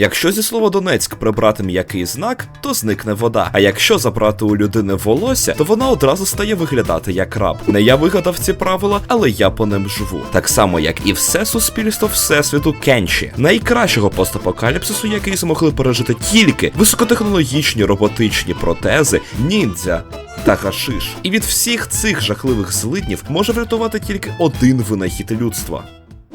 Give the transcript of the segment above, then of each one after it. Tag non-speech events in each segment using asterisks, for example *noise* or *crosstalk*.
Якщо зі слова Донецьк прибрати м'який знак, то зникне вода. А якщо забрати у людини волосся, то вона одразу стає виглядати як раб. Не я вигадав ці правила, але я по ним живу. Так само, як і все суспільство всесвіту Кенші, найкращого постапокаліпсису, який змогли пережити тільки високотехнологічні роботичні протези, ніндзя. Та гашиш. І від всіх цих жахливих злиднів може врятувати тільки один винахід людства.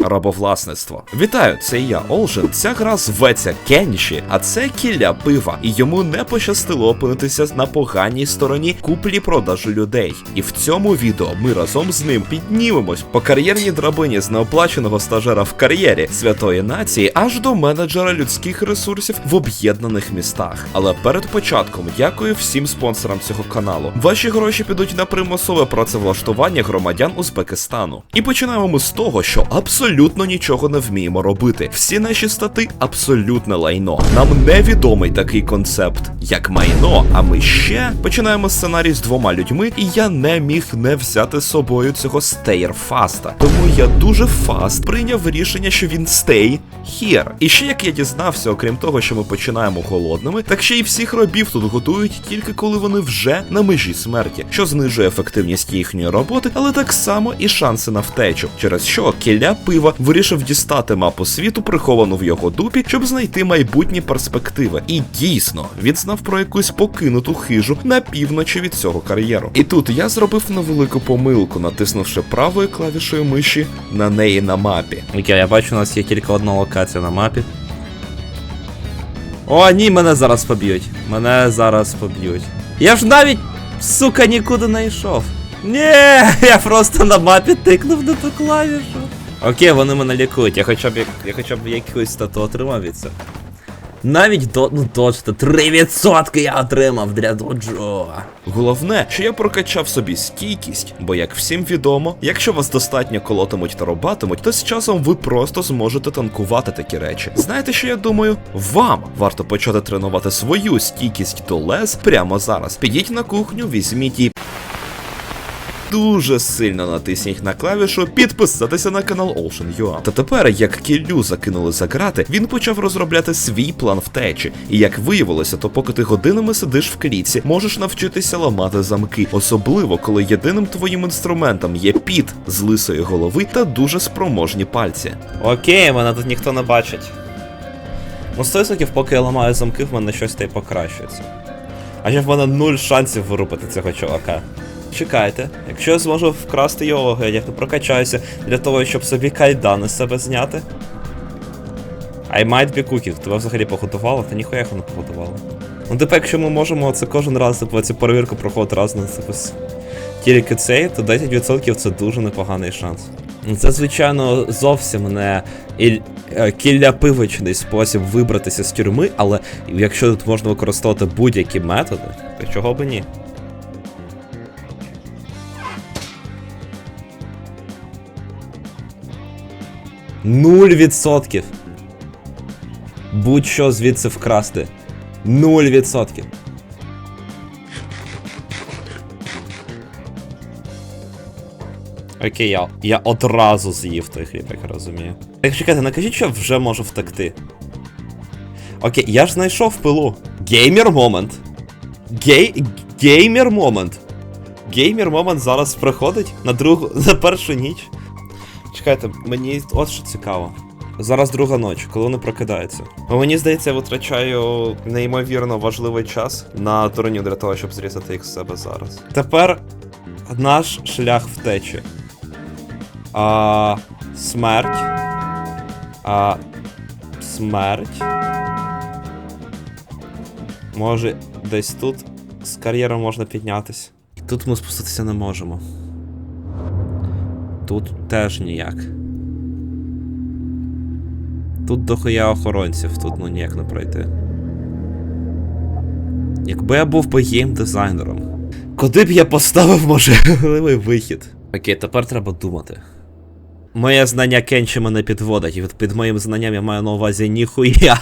Рабовласництво. Вітаю, це я, Олжен. Ця гра зветься Кенші, а це кілля пива. І йому не пощастило опинитися на поганій стороні куплі-продажу людей. І в цьому відео ми разом з ним піднімемось по кар'єрній драбині з неоплаченого стажера в кар'єрі святої нації аж до менеджера людських ресурсів в об'єднаних містах. Але перед початком дякую всім спонсорам цього каналу. Ваші гроші підуть на примусове працевлаштування громадян Узбекистану. І починаємо ми з того, що абсолютно нічого не вміємо робити. Всі наші стати абсолютне лайно. Нам невідомий такий концепт, як майно. А ми ще починаємо сценарій з двома людьми, і я не міг не взяти з собою цього стейрфаста. Тому я дуже фаст прийняв рішення, що він стей here. І ще як я дізнався, окрім того, що ми починаємо голодними, так ще й всіх рабів тут готують тільки коли вони вже на межі смерті, що знижує ефективність їхньої роботи, але так само і шанси на втечу, через що кіля пива вирішив дістати мапу світу, приховану в його дупі, щоб знайти майбутні перспективи. І дійсно він знав про якусь покинуту хижу на півночі від цього кар'єру. І тут я зробив невелику помилку, натиснувши правою клавішою миші на неї на мапі. Окей, я бачу, у нас є тільки одна локація на мапі. О, ні, мене зараз поб'ють. Мене зараз поб'ють. Я ж навіть, сука, нікуди не йшов. Ні, *laughs* я просто на мапі тикнув на ту клавішу. Окей, вони мене лікують. Я хоча б як- я хоча б якусь стату отримав від цього. Навіть до, ну точно, 3% я отримав для доджо. Головне, що я прокачав собі стійкість, бо як всім відомо, якщо вас достатньо колотимуть та рубатимуть, то з часом ви просто зможете танкувати такі речі. Знаєте, що я думаю? Вам варто почати тренувати свою стійкість до лез прямо зараз. Підіть на кухню, візьміть і. Дуже сильно натисніть на клавішу підписатися на канал Ocean.ua. Та тепер, як кіллю закинули за грати, він почав розробляти свій план втечі. І як виявилося, то поки ти годинами сидиш в клітці, можеш навчитися ламати замки, особливо коли єдиним твоїм інструментом є піт з лисої голови та дуже спроможні пальці. Окей, мене тут ніхто не бачить. Ну, 100% поки я ламаю замки, в мене щось та й покращується. А ще в мене нуль шансів вирубити цього чувака. Чекайте, якщо я зможу вкрасти його, я прокачаюся для того, щоб собі кайдани з себе зняти. I might be cooking. Тебе взагалі поготувало? Та ніхуя його не поготувало. Ну, типу, якщо ми можемо це кожен раз, типу, цю перевірку проходити раз на типу, тільки цей, то 10% це дуже непоганий шанс. Це, звичайно, зовсім не іль... е, спосіб вибратися з тюрми, але якщо тут можна використовувати будь-які методи, то чого би ні? Нуль відсотків. Будь-що звідси вкрасти. Нуль відсотків. Окей, я, я одразу з'їв той хліб, як розумію. Так чекайте, накажіть, що вже можу втекти. Окей, я ж знайшов пилу. Геймер момент. Гей. Геймер момент. Геймер момент зараз приходить на другу. на першу ніч. Чекайте, мені от що цікаво. Зараз друга ніч, коли вони прокидаються. Мені здається, я витрачаю неймовірно важливий час на турню для того, щоб зрізати їх з себе зараз. Тепер наш шлях втечі. А, смерть. А, смерть. Може, десь тут з кар'єром можна піднятися. Тут ми спуститися не можемо. Тут теж ніяк. Тут дохуя охоронців, тут ну ніяк не пройти. Якби я був би геймдизайнером. Куди б я поставив *laughs* можливий вихід? Окей, тепер треба думати. Моє знання Кенчі мене підводить, і під моїм знанням я маю на увазі ніхуя.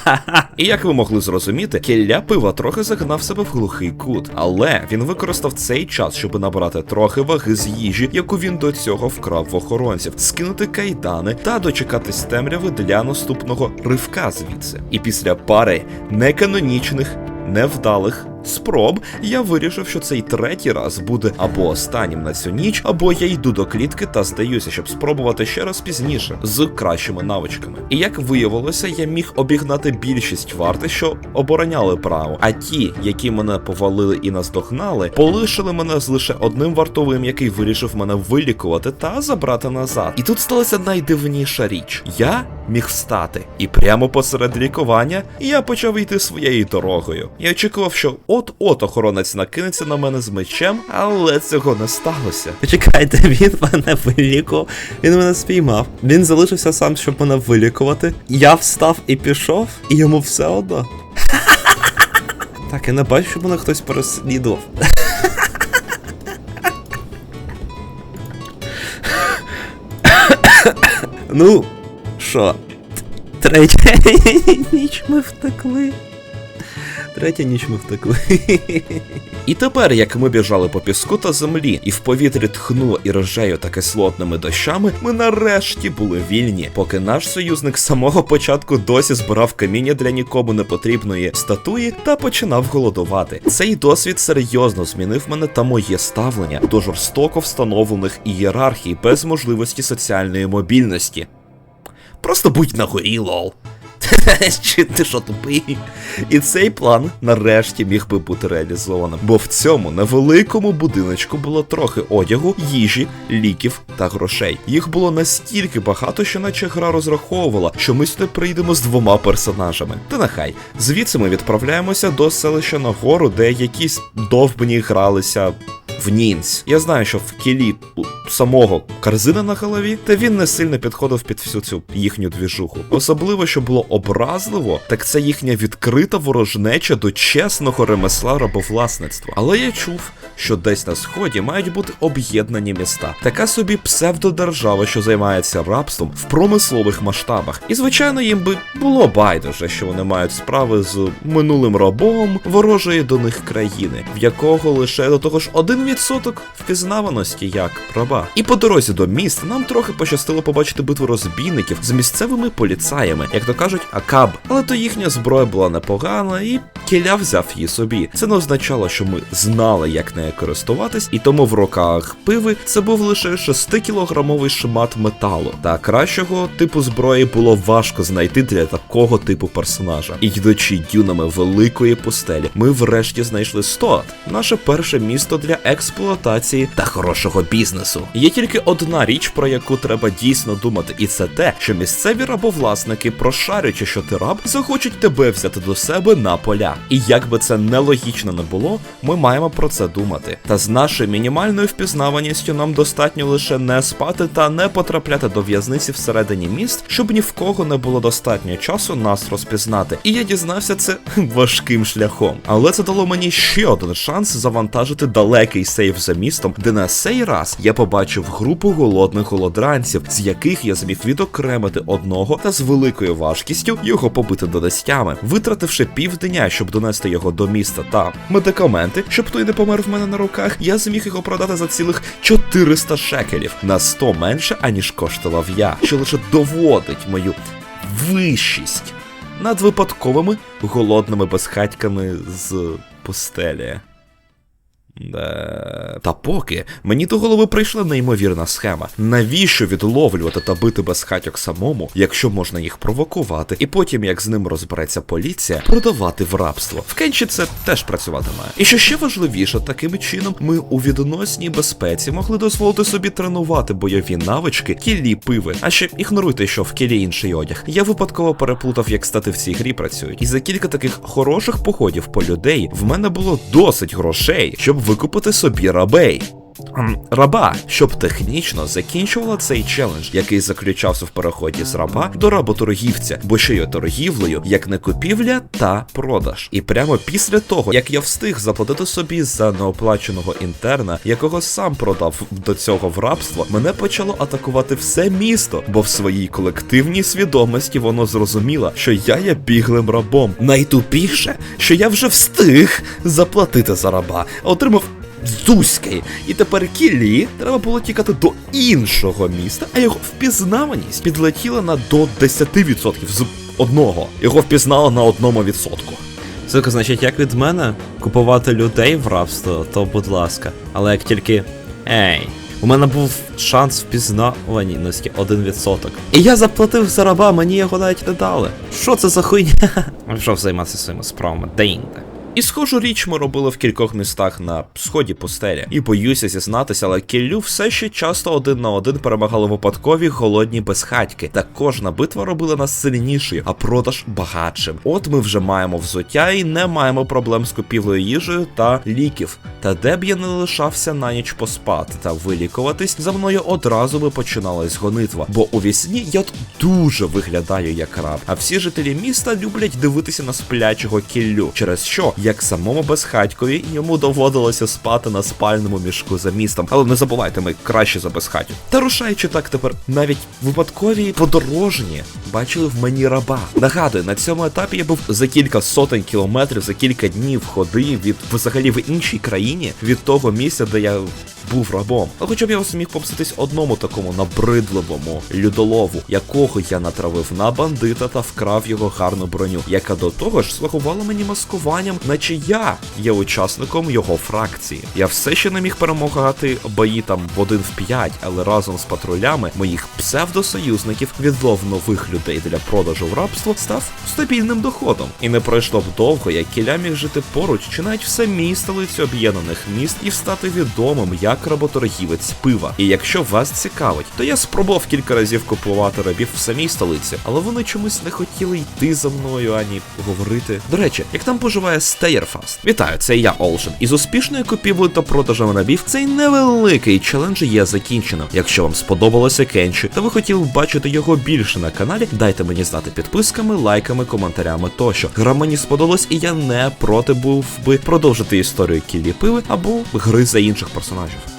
І як ви могли зрозуміти, кілля пива трохи загнав себе в глухий кут, але він використав цей час, щоб набрати трохи ваги з їжі, яку він до цього вкрав в охоронців, скинути кайдани та дочекатись темряви для наступного ривка звідси. І після пари неканонічних, невдалих. Спроб я вирішив, що цей третій раз буде або останнім на цю ніч, або я йду до клітки та здаюся, щоб спробувати ще раз пізніше з кращими навичками. І як виявилося, я міг обігнати більшість варти, що обороняли право. А ті, які мене повалили і наздогнали, полишили мене з лише одним вартовим, який вирішив мене вилікувати та забрати назад. І тут сталася найдивніша річ: я міг встати, і прямо посеред лікування я почав йти своєю дорогою. Я очікував, що от-от охоронець накинеться на мене з мечем, але цього не сталося. Почекайте, *laughs* він мене вилікував, він мене спіймав. Він залишився сам, щоб мене вилікувати. Я встав і пішов, і йому все одно. *laughs* Так, я не бачу, щоб мене хтось переслідував. *laughs* Ну, що? Третя ніч ми втекли. Третя ніч ми втекли. І тепер, як ми біжали по піску та землі, і в повітрі тхнуло і рожею та кислотними дощами, ми нарешті були вільні, поки наш союзник з самого початку досі збирав каміння для нікому не потрібної статуї та починав голодувати. Цей досвід серйозно змінив мене та моє ставлення до жорстоко встановлених ієрархій без можливості соціальної мобільності. Просто будь на горі, лол. *laughs* Чи ти що тупий? І цей план нарешті міг би бути реалізованим, бо в цьому невеликому будиночку було трохи одягу, їжі, ліків та грошей. Їх було настільки багато, що наче гра розраховувала, що ми сюди прийдемо з двома персонажами. Та нехай звідси ми відправляємося до селища на гору, де якісь довбні гралися в нінць. Я знаю, що в кілі самого корзина на голові, та він не сильно підходив під всю цю їхню двіжуху. Особливо, що було образливо, так це їхня відкрита ворожнеча до чесного ремесла рабовласництва. Але я чув, що десь на сході мають бути об'єднані міста, така собі псевдодержава, що займається рабством в промислових масштабах. І звичайно, їм би було байдуже, що вони мають справи з минулим рабом ворожої до них країни, в якого лише до того ж 1% впізнаваності як раба. І по дорозі до міста нам трохи пощастило побачити битву розбійників з місцевими поліцаями, як то кажуть, акаб. Але то їхня зброя була непогана, і кіля взяв її собі. Це не означало, що ми знали, як нею користуватись, і тому в руках пиви це був лише 6-кілограмовий шмат металу. Та кращого типу зброї було важко знайти для такого типу персонажа. І йдучи дюнами великої пустелі, ми врешті знайшли Стоат, наше перше місто для експлуатації та хорошого бізнесу. Є тільки одна річ, про яку треба дійсно думати, і це те, що місцеві рабовласники, прошарюючи, що ти раб, захочуть тебе взяти до себе на поля. І як би це нелогічно не було, ми маємо про це думати. Та з нашою мінімальною впізнаваністю нам достатньо лише не спати та не потрапляти до в'язниці всередині міст, щоб ні в кого не було достатньо часу нас розпізнати. І я дізнався це *laughs* важким шляхом. Але це дало мені ще один шанс завантажити далекий сейф за містом, де на цей раз я побачив групу голодних голодранців, з яких я зміг відокремити одного та з великою важкістю його побити донестями, витративши півдня, щоб донести його до міста та медикаменти, щоб той не помер в мене на руках, я зміг його продати за цілих 400 шекелів на 100 менше, аніж коштував я, що лише доводить мою вищість над випадковими голодними безхатьками з пустелі. Да. Та поки мені до голови прийшла неймовірна схема. Навіщо відловлювати та бити безхатьок самому, якщо можна їх провокувати, і потім, як з ним розбереться поліція, продавати в рабство. В Кенчі це теж працюватиме. І що ще важливіше, таким чином ми у відносній безпеці могли дозволити собі тренувати бойові навички кілі пиви. А ще ігноруйте, що в кілі інший одяг. Я випадково переплутав, як стати в цій грі працюють. І за кілька таких хороших походів по людей в мене було досить грошей, щоб викупити собі рабей. Ем, раба, щоб технічно закінчувала цей челендж, який заключався в переході з раба до работоргівця, бо ще й торгівлею, як не купівля та продаж. І прямо після того, як я встиг заплатити собі за неоплаченого інтерна, якого сам продав до цього в рабство, мене почало атакувати все місто, бо в своїй колективній свідомості воно зрозуміло, що я є біглим рабом. Найтупіше, що я вже встиг заплатити за раба, отримав Зузький. І тепер Кілі треба було тікати до іншого міста, а його впізнаваність підлетіла на до 10% з одного. Його впізнали на одному відсотку. Це значить, як від мене купувати людей в рабство, то будь ласка. Але як тільки. Ей, у мене був шанс впізнаваності 1%. І я заплатив за раба, мені його навіть не дали. Що це за хуйня? *laughs* Пішов займатися своїми справами, де інде. І схожу річ ми робили в кількох містах на сході пустелі. І боюся зізнатися, але Кіллю все ще часто один на один перемагали випадкові голодні безхатьки. Та кожна битва робила нас сильнішою, а продаж багатшим. От ми вже маємо взуття і не маємо проблем з купівлею їжею та ліків. Та де б я не лишався на ніч поспати та вилікуватись, за мною одразу би починалась гонитва. Бо у вісні я дуже виглядаю як раб. А всі жителі міста люблять дивитися на сплячого кіллю, через що, як самому безхатькові, йому доводилося спати на спальному мішку за містом. Але не забувайте, ми краще за безхатю. Та рушаючи так тепер, навіть випадкові подорожні бачили в мені раба. Нагадую, на цьому етапі я був за кілька сотень кілометрів, за кілька днів ходи від взагалі в іншій країні від того місця, де я був рабом. А хоча б я зміг помститись одному такому набридливому людолову, якого я натравив на бандита та вкрав його гарну броню, яка до того ж слугувала мені маскуванням, наче я є учасником його фракції. Я все ще не міг перемагати бої там в один в п'ять, але разом з патрулями моїх псевдосоюзників відлов нових людей для продажу в рабство став стабільним доходом. І не пройшло б довго, як кіля міг жити поруч, чи навіть в самій столиці об'єднаних міст і стати відомим як работоргівець пива. І якщо вас цікавить, то я спробував кілька разів купувати рабів в самій столиці, але вони чомусь не хотіли йти за мною ані говорити. До речі, як там поживає Стеєрфаст? Вітаю, це я Олшен. Із успішною купівлею та продажем рабів цей невеликий челендж є закінченим. Якщо вам сподобалося Кенчі, та ви хотіли бачити його більше на каналі, дайте мені знати підписками, лайками, коментарями тощо. Гра мені сподобалась, і я не проти був би продовжити історію Кіллі Пиви або гри за інших персонажів.